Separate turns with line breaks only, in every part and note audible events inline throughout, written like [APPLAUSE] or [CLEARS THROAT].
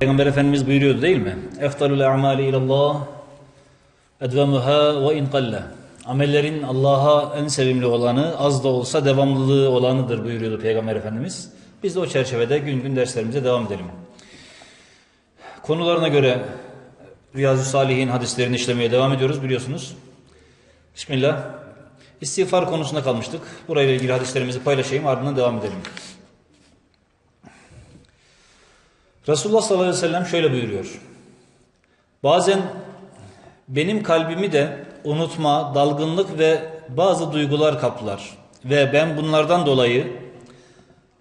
Peygamber Efendimiz buyuruyordu değil mi? Eftalul a'mali ilallah edvemuha ve in qalle. Amellerin Allah'a en sevimli olanı az da olsa devamlılığı olanıdır buyuruyordu Peygamber Efendimiz. Biz de o çerçevede gün gün derslerimize devam edelim. Konularına göre Riyazu Salihin hadislerini işlemeye devam ediyoruz biliyorsunuz. Bismillah. İstiğfar konusunda kalmıştık. Burayla ilgili hadislerimizi paylaşayım ardından devam edelim. Resulullah sallallahu aleyhi ve sellem şöyle buyuruyor. Bazen benim kalbimi de unutma, dalgınlık ve bazı duygular kaplar. Ve ben bunlardan dolayı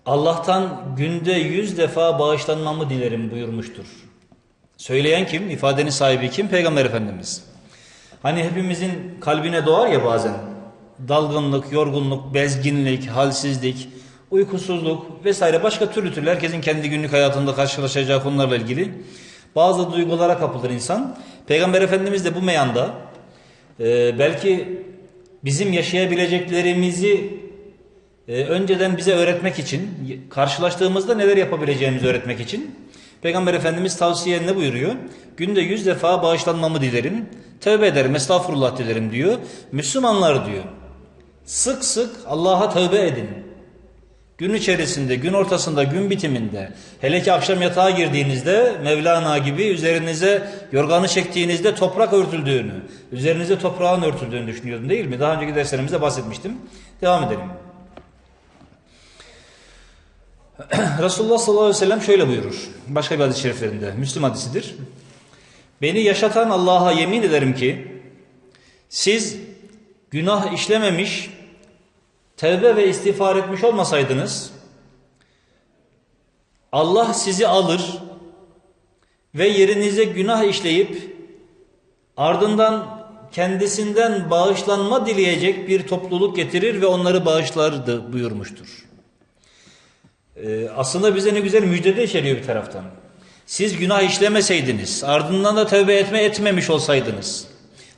Allah'tan günde yüz defa bağışlanmamı dilerim buyurmuştur. Söyleyen kim? İfadenin sahibi kim? Peygamber Efendimiz. Hani hepimizin kalbine doğar ya bazen. Dalgınlık, yorgunluk, bezginlik, halsizlik, uykusuzluk vesaire başka türlü türlü herkesin kendi günlük hayatında karşılaşacağı konularla ilgili bazı duygulara kapılır insan. Peygamber Efendimiz de bu meyanda e, belki bizim yaşayabileceklerimizi e, önceden bize öğretmek için karşılaştığımızda neler yapabileceğimizi öğretmek için Peygamber Efendimiz tavsiye ne buyuruyor? Günde yüz defa bağışlanmamı dilerim. Tövbe ederim, estağfurullah dilerim diyor. Müslümanlar diyor. Sık sık Allah'a tövbe edin. Gün içerisinde, gün ortasında, gün bitiminde, hele ki akşam yatağa girdiğinizde Mevlana gibi üzerinize yorganı çektiğinizde toprak örtüldüğünü, üzerinize toprağın örtüldüğünü düşünüyordum değil mi? Daha önceki derslerimizde bahsetmiştim. Devam edelim. [CLEARS THROAT] Resulullah sallallahu aleyhi ve sellem şöyle buyurur. Başka bir hadis-i şeriflerinde. Müslüm hadisidir. Beni yaşatan Allah'a yemin ederim ki siz günah işlememiş, tevbe ve istiğfar etmiş olmasaydınız Allah sizi alır ve yerinize günah işleyip ardından kendisinden bağışlanma dileyecek bir topluluk getirir ve onları bağışlardı buyurmuştur. Ee, aslında bize ne güzel müjde içeriyor bir taraftan. Siz günah işlemeseydiniz, ardından da tövbe etme etmemiş olsaydınız.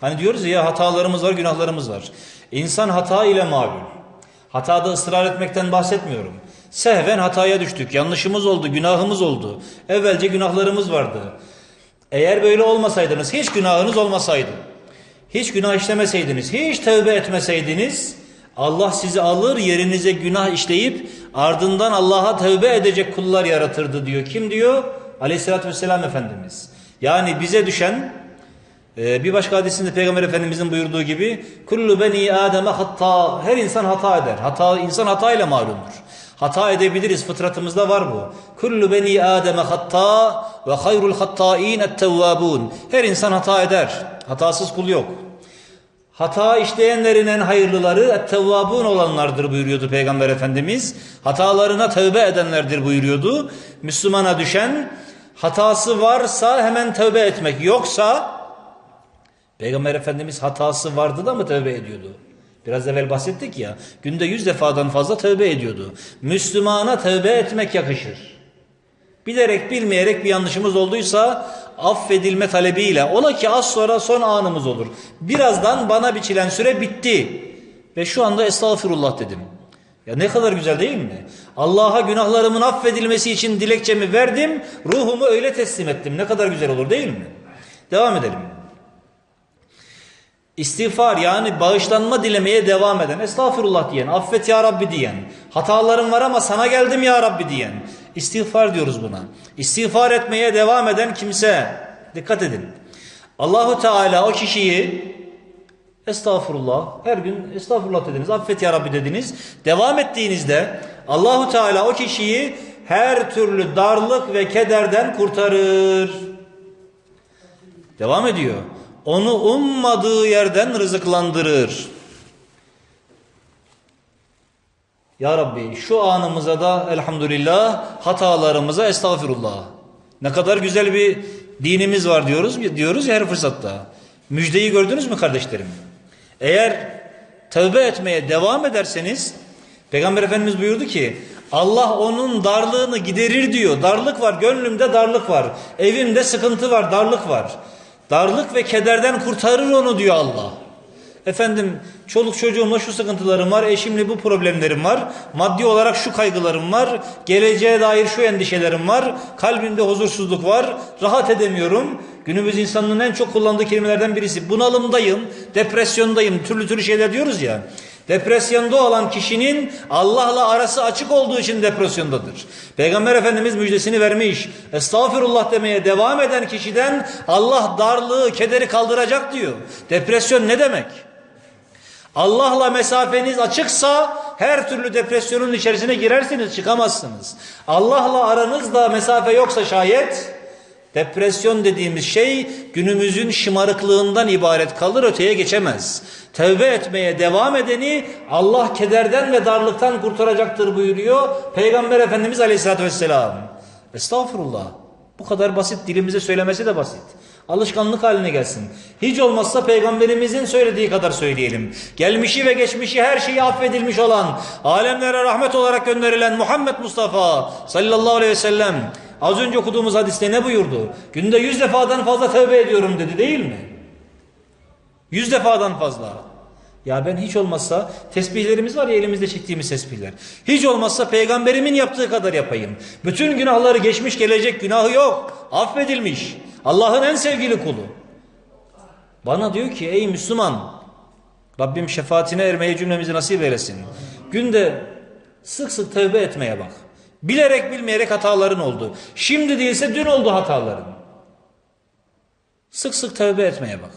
Hani diyoruz ya hatalarımız var, günahlarımız var. İnsan hata ile mağlul. Hatada ısrar etmekten bahsetmiyorum. Sehven hataya düştük. Yanlışımız oldu, günahımız oldu. Evvelce günahlarımız vardı. Eğer böyle olmasaydınız, hiç günahınız olmasaydı, hiç günah işlemeseydiniz, hiç tövbe etmeseydiniz, Allah sizi alır yerinize günah işleyip ardından Allah'a tövbe edecek kullar yaratırdı diyor. Kim diyor? Aleyhissalatü vesselam Efendimiz. Yani bize düşen e, bir başka hadisinde Peygamber Efendimizin buyurduğu gibi kullu beni ademe hatta her insan hata eder. Hata insan hatayla malumdur. Hata edebiliriz fıtratımızda var bu. Kullu beni ademe hatta ve hayrul hattain et-tevvabun. Her insan hata eder. Hatasız kul yok. Hata işleyenlerin en hayırlıları ettevvabun olanlardır buyuruyordu Peygamber Efendimiz. Hatalarına tövbe edenlerdir buyuruyordu. Müslümana düşen hatası varsa hemen tövbe etmek. Yoksa Peygamber Efendimiz hatası vardı da mı tövbe ediyordu? Biraz evvel bahsettik ya. Günde yüz defadan fazla tövbe ediyordu. Müslümana tövbe etmek yakışır. Bilerek bilmeyerek bir yanlışımız olduysa affedilme talebiyle ola ki az sonra son anımız olur. Birazdan bana biçilen süre bitti ve şu anda estağfurullah dedim. Ya ne kadar güzel değil mi? Allah'a günahlarımın affedilmesi için dilekçemi verdim, ruhumu öyle teslim ettim. Ne kadar güzel olur değil mi? Devam edelim. İstiğfar yani bağışlanma dilemeye devam eden, estağfurullah diyen, affet ya Rabbi diyen, hatalarım var ama sana geldim ya Rabbi diyen, İstiğfar diyoruz buna. İstiğfar etmeye devam eden kimse, dikkat edin. Allahu Teala o kişiyi estağfurullah, her gün estağfurullah dediniz, affet ya Rabbi dediniz. Devam ettiğinizde Allahu Teala o kişiyi her türlü darlık ve kederden kurtarır. Devam ediyor. Onu ummadığı yerden rızıklandırır. Ya Rabbi şu anımıza da elhamdülillah hatalarımıza estağfirullah. Ne kadar güzel bir dinimiz var diyoruz diyoruz ya her fırsatta. Müjdeyi gördünüz mü kardeşlerim? Eğer tövbe etmeye devam ederseniz Peygamber Efendimiz buyurdu ki Allah onun darlığını giderir diyor. Darlık var gönlümde darlık var. Evimde sıkıntı var darlık var. Darlık ve kederden kurtarır onu diyor Allah. Efendim çoluk çocuğumla şu sıkıntılarım var, eşimle bu problemlerim var, maddi olarak şu kaygılarım var, geleceğe dair şu endişelerim var, kalbimde huzursuzluk var, rahat edemiyorum. Günümüz insanının en çok kullandığı kelimelerden birisi bunalımdayım, depresyondayım, türlü türlü şeyler diyoruz ya. Depresyonda olan kişinin Allah'la arası açık olduğu için depresyondadır. Peygamber Efendimiz müjdesini vermiş. Estağfirullah demeye devam eden kişiden Allah darlığı, kederi kaldıracak diyor. Depresyon ne demek? Allah'la mesafeniz açıksa her türlü depresyonun içerisine girersiniz, çıkamazsınız. Allah'la aranızda mesafe yoksa şayet depresyon dediğimiz şey günümüzün şımarıklığından ibaret kalır, öteye geçemez. Tevbe etmeye devam edeni Allah kederden ve darlıktan kurtaracaktır buyuruyor Peygamber Efendimiz Aleyhisselatü Vesselam. Estağfurullah. Bu kadar basit dilimize söylemesi de basit. Alışkanlık haline gelsin. Hiç olmazsa peygamberimizin söylediği kadar söyleyelim. Gelmişi ve geçmişi her şeyi affedilmiş olan, alemlere rahmet olarak gönderilen Muhammed Mustafa sallallahu aleyhi ve sellem az önce okuduğumuz hadiste ne buyurdu? Günde yüz defadan fazla tövbe ediyorum dedi değil mi? Yüz defadan fazla. Ya ben hiç olmazsa tesbihlerimiz var ya elimizde çektiğimiz tesbihler. Hiç olmazsa peygamberimin yaptığı kadar yapayım. Bütün günahları geçmiş gelecek günahı yok. Affedilmiş. Allah'ın en sevgili kulu. Bana diyor ki ey Müslüman Rabbim şefaatine ermeyi cümlemizi nasip eylesin. Günde sık sık tövbe etmeye bak. Bilerek bilmeyerek hataların oldu. Şimdi değilse dün oldu hataların. Sık sık tövbe etmeye bak.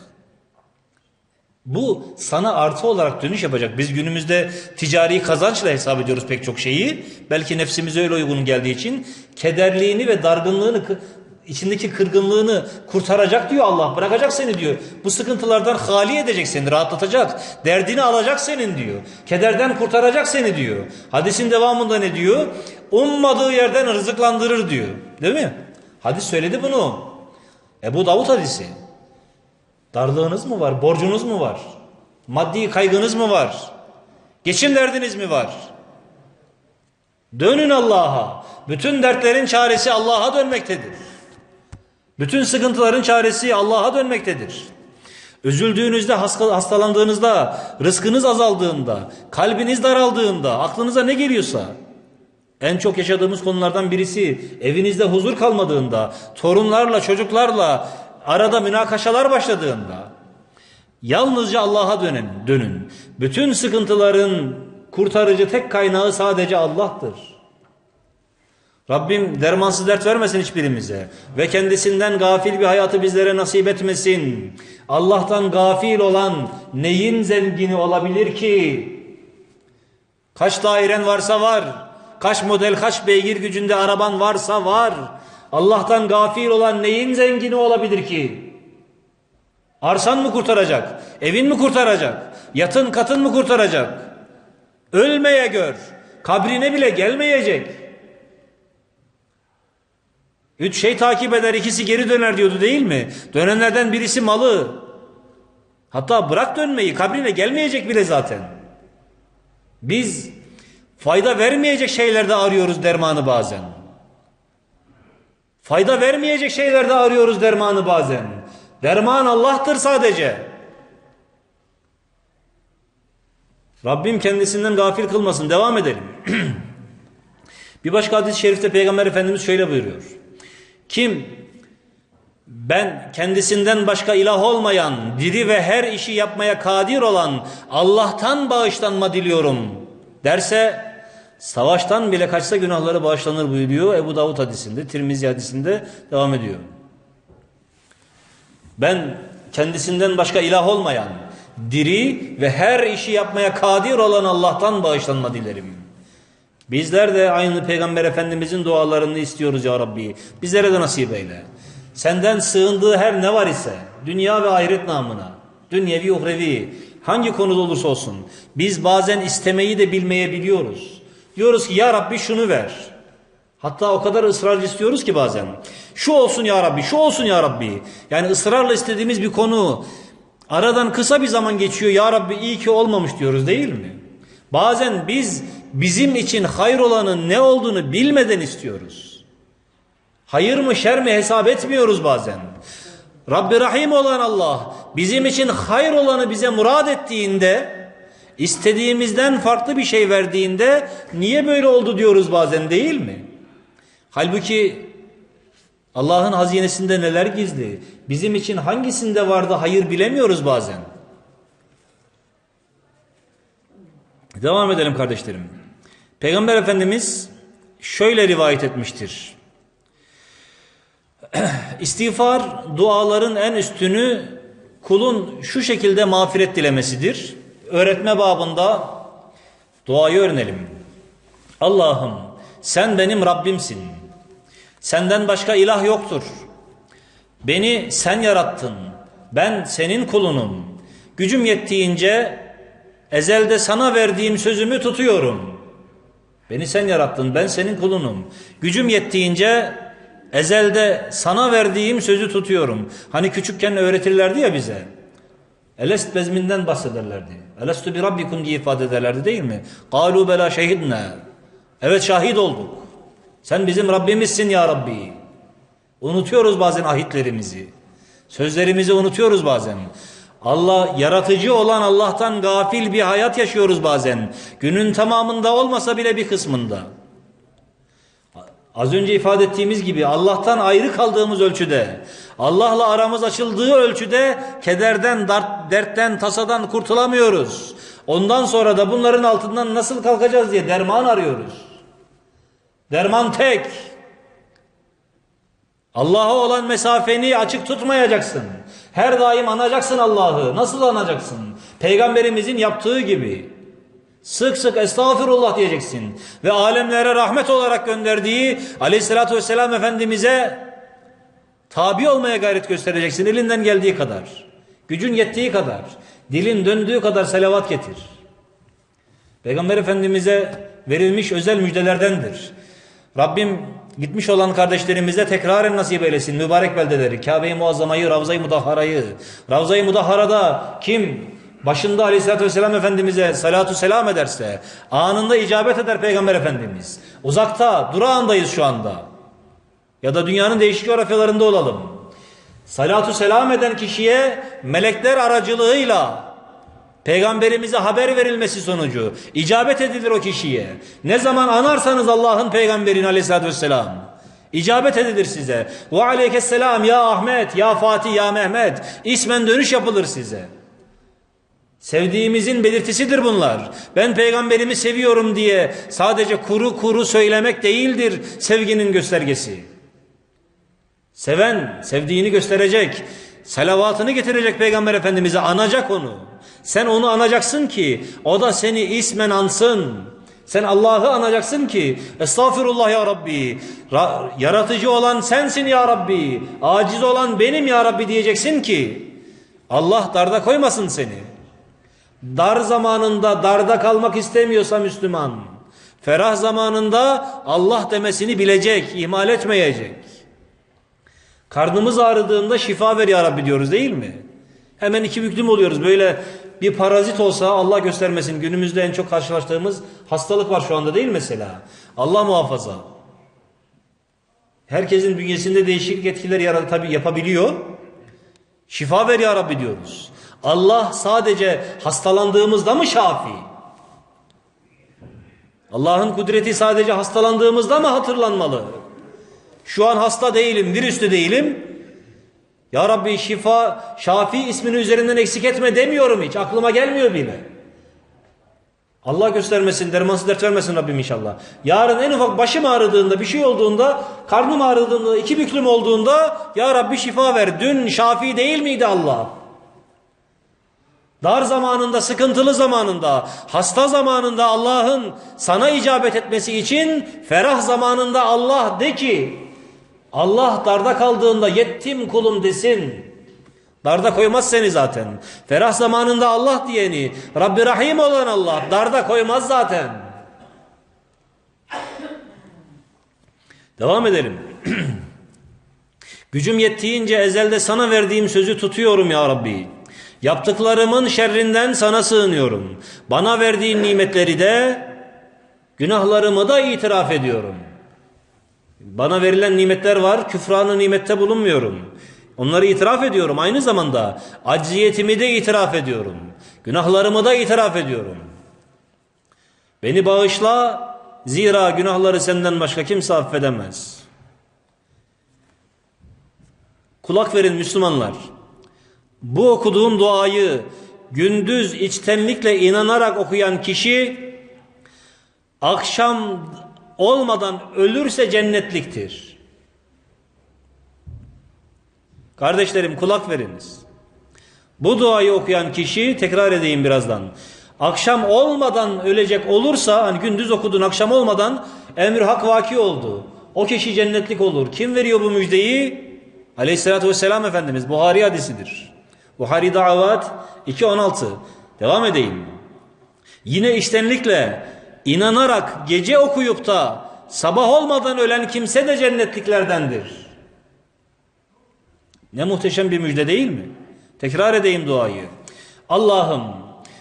Bu sana artı olarak dönüş yapacak. Biz günümüzde ticari kazançla hesap ediyoruz pek çok şeyi. Belki nefsimize öyle uygun geldiği için kederliğini ve dargınlığını içindeki kırgınlığını kurtaracak diyor Allah. Bırakacak seni diyor. Bu sıkıntılardan hali edecek seni, rahatlatacak. Derdini alacak senin diyor. Kederden kurtaracak seni diyor. Hadisin devamında ne diyor? Ummadığı yerden rızıklandırır diyor. Değil mi? Hadis söyledi bunu. Ebu Davud hadisi. Darlığınız mı var? Borcunuz mu var? Maddi kaygınız mı var? Geçim derdiniz mi var? Dönün Allah'a. Bütün dertlerin çaresi Allah'a dönmektedir. Bütün sıkıntıların çaresi Allah'a dönmektedir. Üzüldüğünüzde, hastalandığınızda, rızkınız azaldığında, kalbiniz daraldığında, aklınıza ne geliyorsa, en çok yaşadığımız konulardan birisi evinizde huzur kalmadığında, torunlarla, çocuklarla arada münakaşalar başladığında, yalnızca Allah'a dönün, dönün. Bütün sıkıntıların kurtarıcı tek kaynağı sadece Allah'tır. Rabbim dermansız dert vermesin hiçbirimize ve kendisinden gafil bir hayatı bizlere nasip etmesin. Allah'tan gafil olan neyin zengini olabilir ki? Kaç dairen varsa var, kaç model kaç beygir gücünde araban varsa var. Allah'tan gafil olan neyin zengini olabilir ki? Arsan mı kurtaracak? Evin mi kurtaracak? Yatın katın mı kurtaracak? Ölmeye gör. Kabrine bile gelmeyecek. Üç şey takip eder ikisi geri döner diyordu değil mi? Dönenlerden birisi malı. Hatta bırak dönmeyi kabrine gelmeyecek bile zaten. Biz fayda vermeyecek şeylerde arıyoruz dermanı bazen. Fayda vermeyecek şeylerde arıyoruz dermanı bazen. Derman Allah'tır sadece. Rabbim kendisinden gafil kılmasın. Devam edelim. [CLEARS THROAT] Bir başka hadis-i şerifte Peygamber Efendimiz şöyle buyuruyor. Kim ben kendisinden başka ilah olmayan, diri ve her işi yapmaya kadir olan Allah'tan bağışlanma diliyorum derse savaştan bile kaçsa günahları bağışlanır buyuruyor Ebu Davud hadisinde, Tirmizi hadisinde devam ediyor. Ben kendisinden başka ilah olmayan, diri ve her işi yapmaya kadir olan Allah'tan bağışlanma dilerim. Bizler de aynı Peygamber Efendimizin dualarını istiyoruz ya Rabbi. Bizlere de nasip eyle. Senden sığındığı her ne var ise dünya ve ahiret namına, dünyevi uhrevi hangi konuda olursa olsun biz bazen istemeyi de bilmeyebiliyoruz. Diyoruz ki ya Rabbi şunu ver. Hatta o kadar ısrarcı istiyoruz ki bazen. Şu olsun ya Rabbi, şu olsun ya Rabbi. Yani ısrarla istediğimiz bir konu aradan kısa bir zaman geçiyor. Ya Rabbi iyi ki olmamış diyoruz değil mi? Bazen biz bizim için hayır olanın ne olduğunu bilmeden istiyoruz. Hayır mı şer mi hesap etmiyoruz bazen. Rabbi Rahim olan Allah bizim için hayır olanı bize murad ettiğinde istediğimizden farklı bir şey verdiğinde niye böyle oldu diyoruz bazen değil mi? Halbuki Allah'ın hazinesinde neler gizli? Bizim için hangisinde vardı hayır bilemiyoruz bazen. Devam edelim kardeşlerim. Peygamber Efendimiz şöyle rivayet etmiştir. [CLEARS THROAT] İstiğfar duaların en üstünü kulun şu şekilde mağfiret dilemesidir. Öğretme babında duayı öğrenelim. Allah'ım sen benim Rabbimsin. Senden başka ilah yoktur. Beni sen yarattın. Ben senin kulunum. Gücüm yettiğince ezelde sana verdiğim sözümü tutuyorum. Beni sen yarattın. Ben senin kulunum. Gücüm yettiğince ezelde sana verdiğim sözü tutuyorum. Hani küçükken öğretirlerdi ya bize. Elest bezminden bahsederlerdi. Elestu bi rabbikum diye ifade ederlerdi değil mi? Kalu bela şehidne. Evet şahit olduk. Sen bizim Rabbimizsin ya Rabbi. Unutuyoruz bazen ahitlerimizi. Sözlerimizi unutuyoruz bazen. Allah yaratıcı olan Allah'tan gafil bir hayat yaşıyoruz bazen. Günün tamamında olmasa bile bir kısmında. Az önce ifade ettiğimiz gibi Allah'tan ayrı kaldığımız ölçüde, Allah'la aramız açıldığı ölçüde kederden, dert, dertten, tasadan kurtulamıyoruz. Ondan sonra da bunların altından nasıl kalkacağız diye derman arıyoruz. Derman tek. Allah'a olan mesafeni açık tutmayacaksın. Her daim anacaksın Allah'ı. Nasıl anacaksın? Peygamberimizin yaptığı gibi. Sık sık estağfirullah diyeceksin. Ve alemlere rahmet olarak gönderdiği aleyhissalatü vesselam Efendimiz'e tabi olmaya gayret göstereceksin. Elinden geldiği kadar. Gücün yettiği kadar. Dilin döndüğü kadar selavat getir. Peygamber Efendimiz'e verilmiş özel müjdelerdendir. Rabbim gitmiş olan kardeşlerimize tekraren nasip eylesin. Mübarek beldeleri, Kabe-i Muazzama'yı, Ravza-i Mudahhara'yı. Ravza-i Mudahhara'da kim başında aleyhissalatü vesselam Efendimiz'e salatu selam ederse anında icabet eder Peygamber Efendimiz. Uzakta, durağındayız şu anda. Ya da dünyanın değişik coğrafyalarında olalım. Salatu selam eden kişiye melekler aracılığıyla Peygamberimize haber verilmesi sonucu icabet edilir o kişiye. Ne zaman anarsanız Allah'ın peygamberini aleyhissalatü vesselam icabet edilir size. Ve aleykesselam ya Ahmet, ya Fatih, ya Mehmet ismen dönüş yapılır size. Sevdiğimizin belirtisidir bunlar. Ben peygamberimi seviyorum diye sadece kuru kuru söylemek değildir sevginin göstergesi. Seven sevdiğini gösterecek, salavatını getirecek peygamber efendimize anacak onu. Sen onu anacaksın ki o da seni ismen ansın. Sen Allah'ı anacaksın ki estağfirullah ya Rabbi. Ra yaratıcı olan sensin ya Rabbi. Aciz olan benim ya Rabbi diyeceksin ki Allah darda koymasın seni. Dar zamanında darda kalmak istemiyorsa Müslüman. Ferah zamanında Allah demesini bilecek, ihmal etmeyecek. Karnımız ağrıdığında şifa ver ya Rabbi diyoruz değil mi? Hemen iki büklüm oluyoruz. Böyle bir parazit olsa Allah göstermesin. Günümüzde en çok karşılaştığımız hastalık var şu anda değil mesela. Allah muhafaza. Herkesin bünyesinde değişik etkiler yaradı tabi yapabiliyor. Şifa ver ya Rabbi diyoruz. Allah sadece hastalandığımızda mı şafi? Allah'ın kudreti sadece hastalandığımızda mı hatırlanmalı? Şu an hasta değilim, virüslü değilim. Ya Rabbi şifa, şafi ismini üzerinden eksik etme demiyorum hiç. Aklıma gelmiyor bile. Allah göstermesin, dermansız dert vermesin Rabbim inşallah. Yarın en ufak başım ağrıdığında, bir şey olduğunda, karnım ağrıdığında, iki büklüm olduğunda Ya Rabbi şifa ver. Dün şafi değil miydi Allah? Dar zamanında, sıkıntılı zamanında, hasta zamanında Allah'ın sana icabet etmesi için ferah zamanında Allah de ki Allah darda kaldığında yettim kulum desin. Darda koymaz seni zaten. Ferah zamanında Allah diyeni, Rabbi Rahim olan Allah darda koymaz zaten. Devam edelim. [CLEARS THROAT] Gücüm yettiğince ezelde sana verdiğim sözü tutuyorum ya Rabbi. Yaptıklarımın şerrinden sana sığınıyorum. Bana verdiğin nimetleri de günahlarımı da itiraf ediyorum. Bana verilen nimetler var, küfranı nimette bulunmuyorum. Onları itiraf ediyorum. Aynı zamanda acziyetimi de itiraf ediyorum. Günahlarımı da itiraf ediyorum. Beni bağışla zira günahları senden başka kimse affedemez. Kulak verin Müslümanlar. Bu okuduğum duayı gündüz içtenlikle inanarak okuyan kişi akşam olmadan ölürse cennetliktir. Kardeşlerim kulak veriniz. Bu duayı okuyan kişi tekrar edeyim birazdan. Akşam olmadan ölecek olursa hani gündüz okudun akşam olmadan emir hak vaki oldu. O kişi cennetlik olur. Kim veriyor bu müjdeyi? Aleyhissalatü vesselam Efendimiz. Buhari hadisidir. Buhari Davat 2.16. Devam edeyim. Yine iştenlikle inanarak gece okuyup da sabah olmadan ölen kimse de cennetliklerdendir. Ne muhteşem bir müjde değil mi? Tekrar edeyim duayı. Allah'ım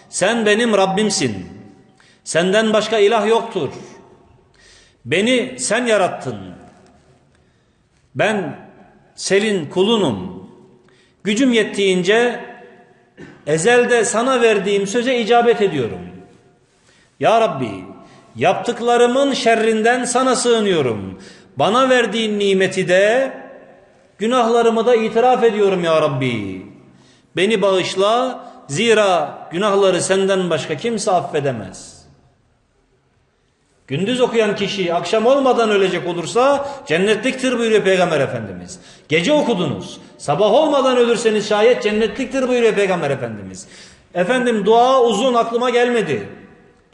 sen benim Rabbimsin. Senden başka ilah yoktur. Beni sen yarattın. Ben senin kulunum. Gücüm yettiğince ezelde sana verdiğim söze icabet ediyorum. Ya Rabbi yaptıklarımın şerrinden sana sığınıyorum. Bana verdiğin nimeti de günahlarımı da itiraf ediyorum ya Rabbi. Beni bağışla zira günahları senden başka kimse affedemez. Gündüz okuyan kişi akşam olmadan ölecek olursa cennetliktir buyuruyor Peygamber Efendimiz. Gece okudunuz. Sabah olmadan ölürseniz şayet cennetliktir buyuruyor Peygamber Efendimiz. Efendim dua uzun aklıma gelmedi.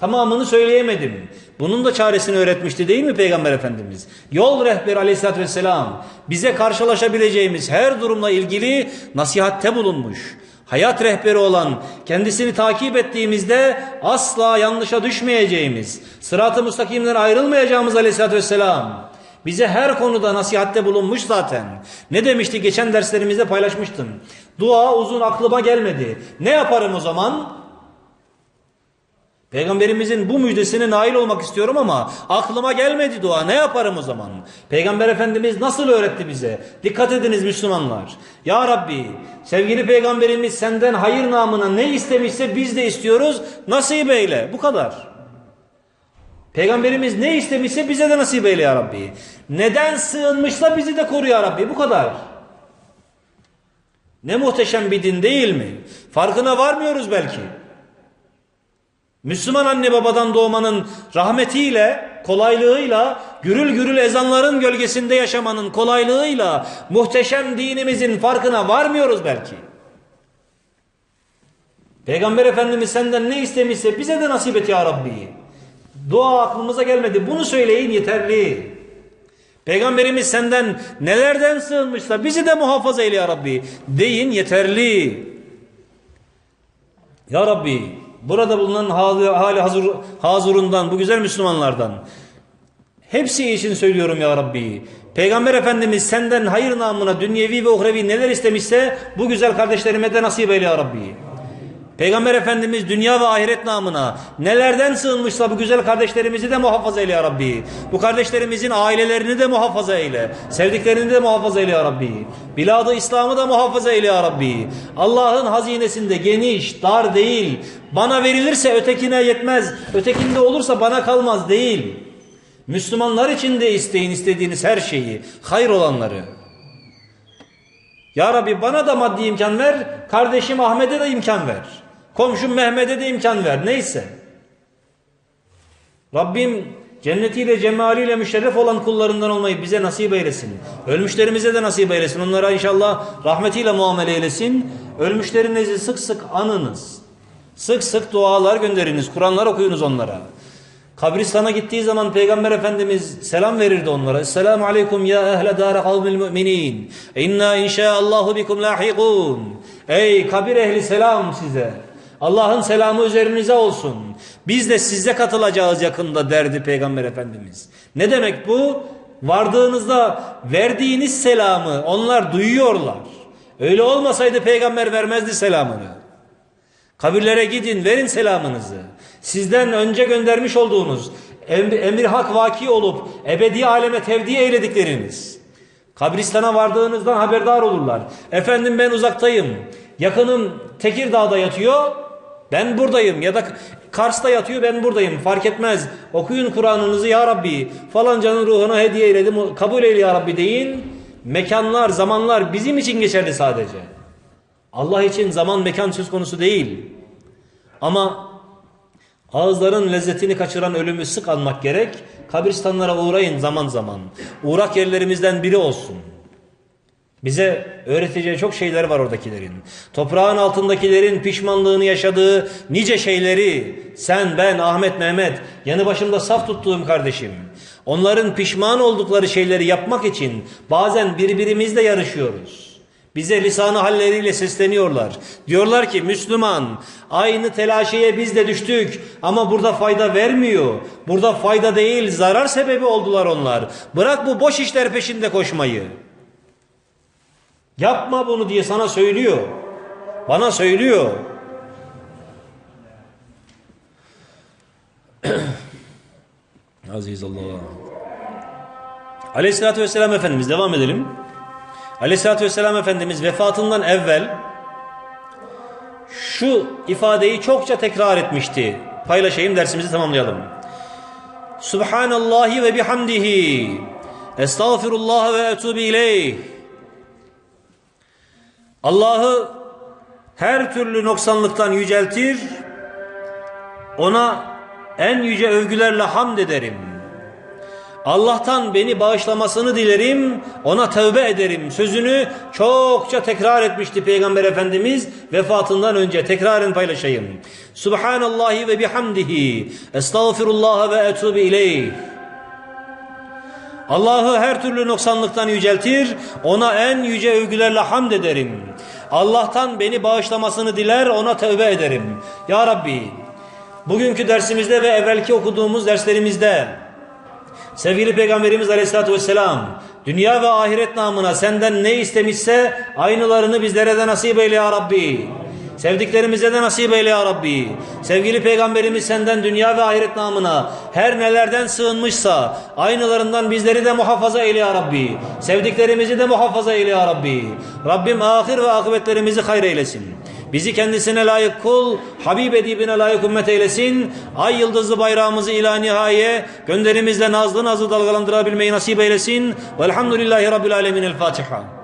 Tamamını söyleyemedim. Bunun da çaresini öğretmişti değil mi Peygamber Efendimiz? Yol rehberi aleyhissalatü vesselam bize karşılaşabileceğimiz her durumla ilgili nasihatte bulunmuş. Hayat rehberi olan kendisini takip ettiğimizde asla yanlışa düşmeyeceğimiz, sırat-ı müstakimden ayrılmayacağımız aleyhissalatü vesselam bize her konuda nasihatte bulunmuş zaten. Ne demişti geçen derslerimizde paylaşmıştım. Dua uzun aklıma gelmedi. Ne yaparım o zaman? Peygamberimizin bu müjdesine nail olmak istiyorum ama aklıma gelmedi dua. Ne yaparım o zaman? Peygamber Efendimiz nasıl öğretti bize? Dikkat ediniz Müslümanlar. Ya Rabbi sevgili peygamberimiz senden hayır namına ne istemişse biz de istiyoruz. Nasip eyle. Bu kadar. Peygamberimiz ne istemişse bize de nasip eyle ya Rabbi. Neden sığınmışsa bizi de koru ya Rabbi. Bu kadar. Ne muhteşem bir din değil mi? Farkına varmıyoruz belki. Müslüman anne babadan doğmanın rahmetiyle, kolaylığıyla, gürül gürül ezanların gölgesinde yaşamanın kolaylığıyla muhteşem dinimizin farkına varmıyoruz belki. Peygamber Efendimiz senden ne istemişse bize de nasip et ya Rabbi. Dua aklımıza gelmedi. Bunu söyleyin yeterli. Peygamberimiz senden nelerden sığınmışsa bizi de muhafaza eyle ya Rabbi. Deyin yeterli. Ya Rabbi burada bulunan hali, hali hazır, hazurundan bu güzel Müslümanlardan hepsi için söylüyorum ya Rabbi. Peygamber Efendimiz senden hayır namına dünyevi ve uhrevi neler istemişse bu güzel kardeşlerime de nasip eyle ya Rabbi. Peygamber Efendimiz dünya ve ahiret namına nelerden sığınmışsa bu güzel kardeşlerimizi de muhafaza eyle ya Rabbi. Bu kardeşlerimizin ailelerini de muhafaza eyle. Sevdiklerini de muhafaza eyle ya Rabbi. Biladı İslam'ı da muhafaza eyle ya Rabbi. Allah'ın hazinesinde geniş, dar değil. Bana verilirse ötekine yetmez. Ötekinde olursa bana kalmaz değil. Müslümanlar için de isteyin istediğiniz her şeyi. Hayır olanları. Ya Rabbi bana da maddi imkan ver. Kardeşim Ahmet'e de imkan ver. Komşum Mehmet'e de imkan ver. Neyse. Rabbim cennetiyle cemaliyle müşerref olan kullarından olmayı bize nasip eylesin. Ölmüşlerimize de nasip eylesin. Onlara inşallah rahmetiyle muamele eylesin. Ölmüşlerinizi sık sık anınız. Sık sık dualar gönderiniz. Kur'anlar okuyunuz onlara. Kabristana gittiği zaman Peygamber Efendimiz selam verirdi onlara. Esselamu aleyküm ya ehle dâre kavmil müminin. İnna inşaallahu bikum lahikun. Ey kabir ehli selam size. Allah'ın selamı üzerinize olsun. Biz de sizde katılacağız yakında derdi Peygamber Efendimiz. Ne demek bu? Vardığınızda verdiğiniz selamı onlar duyuyorlar. Öyle olmasaydı peygamber vermezdi selamını. Kabirlere gidin verin selamınızı. Sizden önce göndermiş olduğunuz emir hak vaki olup ebedi aleme tevdi eyledikleriniz. Kabristana vardığınızdan haberdar olurlar. Efendim ben uzaktayım. Yakınım Tekirdağ'da yatıyor. Ben buradayım ya da Kars'ta yatıyor ben buradayım fark etmez. Okuyun Kur'an'ınızı ya Rabbi falancanın ruhuna hediye eyledim kabul eyle ya Rabbi deyin. Mekanlar zamanlar bizim için geçerli sadece. Allah için zaman mekan söz konusu değil. Ama ağızların lezzetini kaçıran ölümü sık almak gerek. Kabristanlara uğrayın zaman zaman. Uğrak yerlerimizden biri olsun. Bize öğreteceği çok şeyler var oradakilerin. Toprağın altındakilerin pişmanlığını yaşadığı nice şeyleri sen, ben, Ahmet, Mehmet yanı başımda saf tuttuğum kardeşim. Onların pişman oldukları şeyleri yapmak için bazen birbirimizle yarışıyoruz. Bize lisanı halleriyle sesleniyorlar. Diyorlar ki Müslüman aynı telaşeye biz de düştük ama burada fayda vermiyor. Burada fayda değil zarar sebebi oldular onlar. Bırak bu boş işler peşinde koşmayı. Yapma bunu diye sana söylüyor. Bana söylüyor. [CLEARS THROAT] Aziz Allah. Aleyhissalatü vesselam Efendimiz devam edelim. Aleyhissalatü vesselam Efendimiz vefatından evvel şu ifadeyi çokça tekrar etmişti. Paylaşayım dersimizi tamamlayalım. Subhanallahi ve bihamdihi. Estağfirullah ve etubu ileyh. Allah'ı her türlü noksanlıktan yüceltir, ona en yüce övgülerle hamd ederim. Allah'tan beni bağışlamasını dilerim, ona tövbe ederim sözünü çokça tekrar etmişti Peygamber Efendimiz vefatından önce. Tekraren paylaşayım. Subhanallahi ve bihamdihi, estağfirullah ve etubu ileyh. Allah'ı her türlü noksanlıktan yüceltir, ona en yüce övgülerle hamd ederim. Allah'tan beni bağışlamasını diler, ona tövbe ederim. Ya Rabbi, bugünkü dersimizde ve evvelki okuduğumuz derslerimizde sevgili Peygamberimiz Aleyhisselatü Vesselam dünya ve ahiret namına senden ne istemişse aynılarını bizlere de nasip eyle ya Rabbi. Sevdiklerimize de nasip eyle ya Rabbi. Sevgili Peygamberimiz senden dünya ve ahiret namına her nelerden sığınmışsa aynılarından bizleri de muhafaza eyle ya Rabbi. Sevdiklerimizi de muhafaza eyle ya Rabbi. Rabbim ahir ve akıbetlerimizi hayır eylesin. Bizi kendisine layık kul, Habib edibine layık ümmet eylesin. Ay yıldızlı bayrağımızı ila nihaya gönderimizle nazlı nazlı dalgalandırabilmeyi nasip eylesin. Velhamdülillahi Rabbil Alemin. El Fatiha.